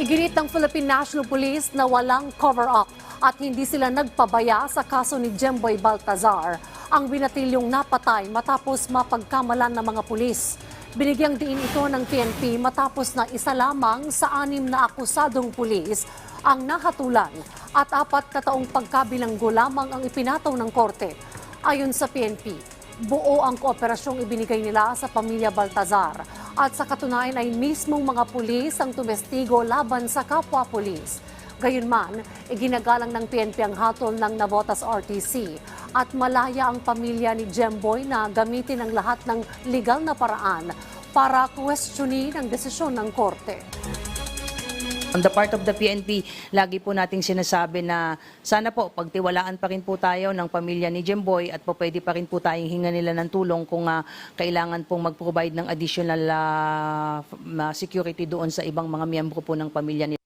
Iginit ng Philippine National Police na walang cover-up at hindi sila nagpabaya sa kaso ni Jemboy Baltazar, ang binatilyong napatay matapos mapagkamalan ng mga pulis. Binigyang diin ito ng PNP matapos na isa lamang sa anim na akusadong pulis ang nahatulan at apat na taong pagkabilanggo lamang ang ipinataw ng korte. Ayon sa PNP, buo ang kooperasyong ibinigay nila sa pamilya Baltazar at sa katunayan ay mismong mga pulis ang tumestigo laban sa kapwa pulis. Gayunman, iginagalang ng PNP ang hatol ng Navotas RTC at malaya ang pamilya ni Jemboy na gamitin ang lahat ng legal na paraan para questionin ang desisyon ng korte. On the part of the PNP, lagi po nating sinasabi na sana po pagtiwalaan pa rin po tayo ng pamilya ni Jemboy at po pwede pa rin po tayong hinga nila ng tulong kung ah, kailangan pong mag-provide ng additional ah, security doon sa ibang mga miyembro po ng pamilya nila.